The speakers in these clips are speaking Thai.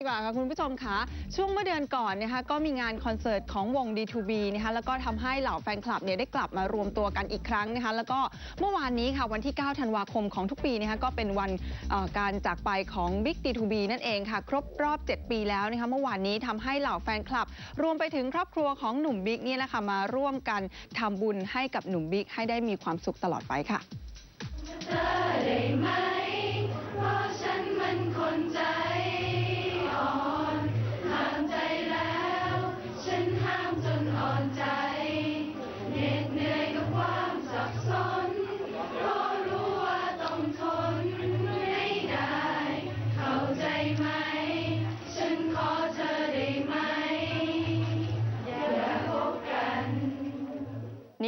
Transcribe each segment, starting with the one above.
ดีกว่าค่ะคุณผู้ชมคะช่วงเมื่อเดือนก่อนนะคะก็มีงานคอนเสิร์ตของวง D2B นะคะแล้วก็ทำให้เหล่าแฟนคลับเนี่ยได้กลับมารวมตัวกันอีกครั้งนะคะแล้วก็เมื่อวานนี้ค่ะวันที่ 9 ธันวาคมของทุกปีนะคะก็เป็นวันการจากไปของ Big D2B นั่นเองค่ะ ครบรอบ 7 ปีแล้วนะคะเมื่อวานนี้ทำให้เหล่าแฟนคลับ รวมไปถึงครอบครัวของหนุ่มบิ๊กเนี่ยแหละค่ะมาร่วมกันทำบุญให้กับหนุ่มบิ๊กให้ได้มีความสุขตลอดไปค่ะ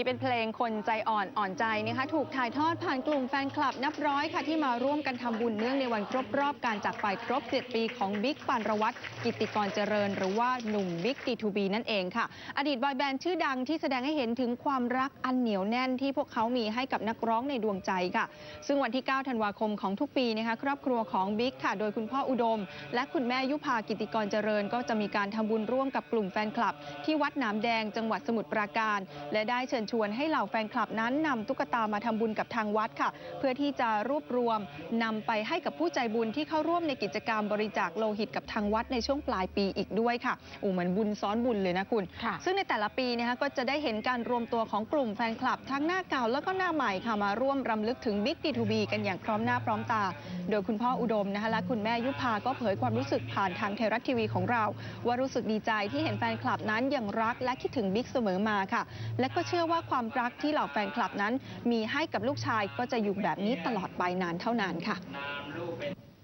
นี่เป็นเพลงคนใจอ่อนอ่อนใจนะคะถูกถ่ายทอดผ่านกลุ่มแฟนคลับ นับร้อยค่ะที่มาร่วมกันทำบุญเนื่องในวันครบรอบการจากไปครบ 7 ปีของบิ๊กปานรวัตรกิติกรเจริญ หรือว่าหนุ่มบิ๊กดีทูบีนั่นเองค่ะ อดีตบอยแบนด์ชื่อดังที่แสดงให้เห็นถึงความรักอันเหนียวแน่นที่พวกเขามีให้กับนักร้องในดวงใจค่ะ ซึ่งวันที่ 9 ธันวาคมของทุกปีนะคะครอบครัวของบิ๊กค่ะ โดยคุณพ่ออุดม และคุณแม่ยุพากิติกรเจริญ ก็จะมีการทำบุญร่วมกับกลุ่มแฟนคลับ ที่วัดหนามแดงจังหวัดสมุทรปราการ และได้เชิญชวนให้เหล่าแฟนคลับนั้นนำตุ๊กตามาทำบุญกับทางวัดค่ะ เพื่อที่จะรวบรวมนำไปให้กับผู้ใจบุญที่เข้าร่วมในกิจกรรมบริจาคโลหิตกับทางวัดในช่วงปลายปีอีกด้วยค่ะโอ้เหมือนบุญซ้อนบุญเลยนะคุณค่ะซึ่งในแต่ละปีนะคะก็จะได้เห็นการรวมตัวของกลุ่มแฟนคลับทั้งหน้าเก่าแล้วก็หน้าใหม่ค่ะมาร่วมรำลึกถึงบิ๊กดีทูบีกันอย่างพร้อมหน้าพร้อมตา โดยคุณพ่ออุดมนะคะและคุณแม่ยุพาก็เผยความรู้สึกผ่านทางไทยรัฐทีวีของเรา ว่ารู้สึกดีใจที่เห็นแฟนคลับนั้นยังรักและคิดถึงบิ๊กเสมอมาค่ะ และก็เชื่อว่าความรักที่เหล่าแฟนคลับนั้น มีให้กับลูกชายก็จะอยู่แบบนี้ตลอดไปนานเท่านานค่ะ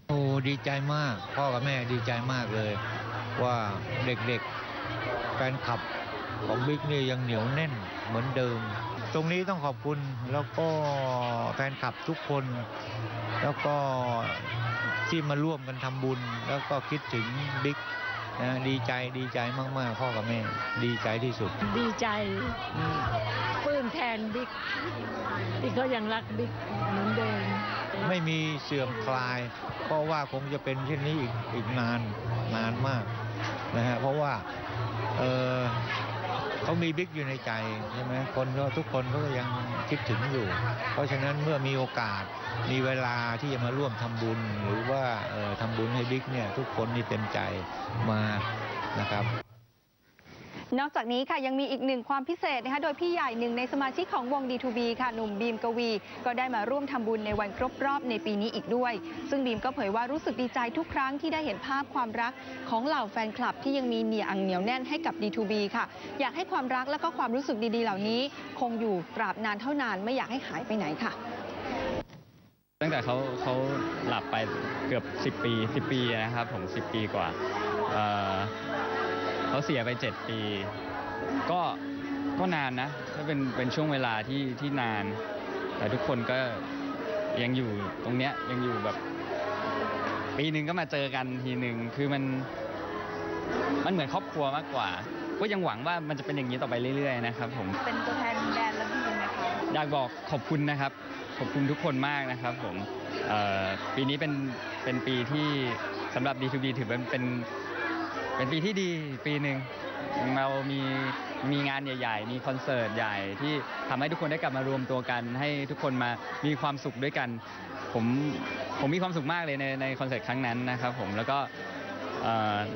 โอ้ดีใจมาก พ่อกับแม่ดีใจมากเลย ว่าเด็กๆแฟนคลับของบิ๊กนี่ยังเหนียวแน่นเหมือนเดิม ตรงนี้ต้องขอบคุณแล้วก็แฟนคลับทุกคน แล้วก็ที่มาร่วมกันทำบุญ แล้วก็คิดถึงบิ๊ก ดีใจดีใจมาก ๆ พ่อกับแม่ ดีใจที่สุด ดีใจปลื้มแทนบิ๊กที่เขายังรักบิ๊กเหมือนเดิมไม่มีเสื่อมคลาย เพราะว่าคงจะเป็นเช่นนี้อีกอีกนานนานมากนะฮะเพราะว่าเออ เขามีบิ๊กอยู่ในใจใช่ไหมคนก็ทุกคนก็ยังคิดถึงอยู่ เพราะฉะนั้นเมื่อมีโอกาสมีเวลาที่จะมาร่วมทำบุญ หรือว่าเอ่อทำบุญให้บิ๊กเนี่ยทุกคนนี่เต็มใจมานะครับ นอกจากนี้ค่ะยังมีอีกหนึ่งความพิเศษนะคะโดยพี่ใหญ่หนึ่งในสมาชิกของวง D2B ค่ะหนุ่มบีมกวี ก็ได้มาร่วมทำบุญในวันครบรอบในปีนี้อีกด้วย ซึ่งบีมก็เผยว่ารู้สึกดีใจทุกครั้งที่ได้เห็นภาพความรักของเหล่าแฟนคลับที่ยังมีเหนียอังเหนียวแน่นให้กับ D2B ค่ะ อยากให้ความรักและก็ความรู้สึกดีๆ เหล่านี้ คงอยู่ตราบนานเท่านานไม่อยากให้หายไปไหนค่ะตั้งแต่เขาเขาหลับไปเกือบ 10 ปี 10 ปีนะครับผม 10 ปีกว่า เอ่อเขาเสียไป 7 ปี ก็ก็นานนะก็เป็นเป็นช่วงเวลาที่ที่นาน แต่ทุกคนก็ยังอยู่ตรงเนี้ยยังอยู่แบบ ปีหนึ่งก็มาเจอกันทีหนึ่งคือมันมันเหมือนครอบครัวมากกว่า ก็ยังหวังว่ามันจะเป็นอย่างนี้ต่อไปเรื่อยๆนะครับผมเป็นตัวแทนแบรนด์และบีมนะคะอยากบอกขอบคุณนะครับ ขอบคุณทุกคนมากนะครับผมเอ่อปีนี้เป็นเป็นปีที่สำหรับ D2B ถือเป็นเป็น เป็นปีที่ดีปีหนึ่งเรามีมีงานใหญ่ ๆ มีคอนเสิร์ตใหญ่ที่ทำให้ทุกคนได้กลับมารวมตัวกัน ให้ทุกคนมามีความสุขด้วยกัน ผมผมมีความสุขมากเลยในในคอนเสิร์ตครั้งนั้นนะครับผมแล้วก็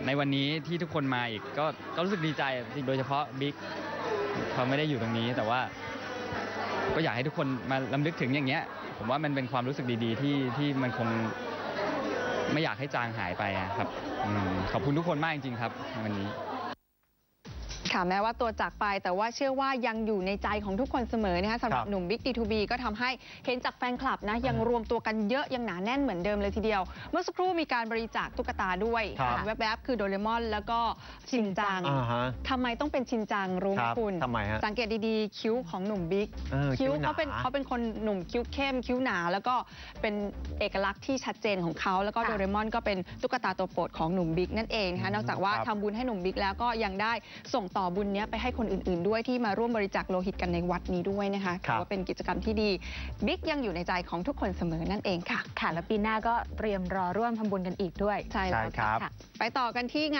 ในวันนี้ที่ทุกคนมาอีกก็ก็รู้สึกดีใจโดยเฉพาะบิ๊กเขาไม่ได้อยู่ตรงนี้ แต่ว่าก็อยากให้ทุกคนมาลำลึกถึงอย่างเงี้ย ผมว่ามันเป็นความรู้สึกดีๆ ที่ที่มันคง ไม่อยากให้จางหายไปครับขอบคุณทุกคนมากจริงๆครับวันนี้ ค่ะแม้ว่าตัวจากไปแต่ว่าเชื่อว่ายังอยู่ในใจของทุกคนเสมอนะคะสำหรับครับหนุ่มบิ๊กดีทูบีก็ทำให้เห็นจากแฟนคลับนะยังรวมตัวกันเยอะยังหนาแน่นเหมือนเดิมเลยทีเดียว เมื่อสักครู่มีการบริจาคตุ๊กตาด้วยครับเห็นแวบๆคือโดเรมอน แล้วก็ชินจังอ่าฮะทำไมต้องเป็นชินจังรู้ไหมครับคุณทำไมฮะสังเกตดีๆคิ้วของหนุ่มบิ๊กเออคิ้คิ้ววหนาเขาเป็นเขาเป็นคนหนุ่มคิ้วเข้มคิ้วหนา แล้วก็เป็นเอกลักษณ์ที่ชัดเจนของเขาแล้วก็ค่ะโดเรมอนก็เป็นตุ๊กตาตัวโปรดของหนุ่มบิ๊กนั่นเองนะคะนอกจากว่าครับทำบุญให้หนุ่มบิ๊กแล้วก็ยังได้ส่งต่อต่อบุญเนี้ยไปให้คนอื่น ๆ ด้วยที่มาร่วมบริจาคโลหิตกันในวัดนี้ด้วยนะคะครัถืบอว่าเป็นกิจกรรมที่ดีบิ๊กยังอยู่ในใจของทุกคนเสมอนั่นเองค่ะ ค่ะ แล้วปีหน้าก็เตรียมรอร่วมทำบุญกันอีกด้วย ใช่ใช่แล้วครับค่ะ ไปต่อกันที่งาน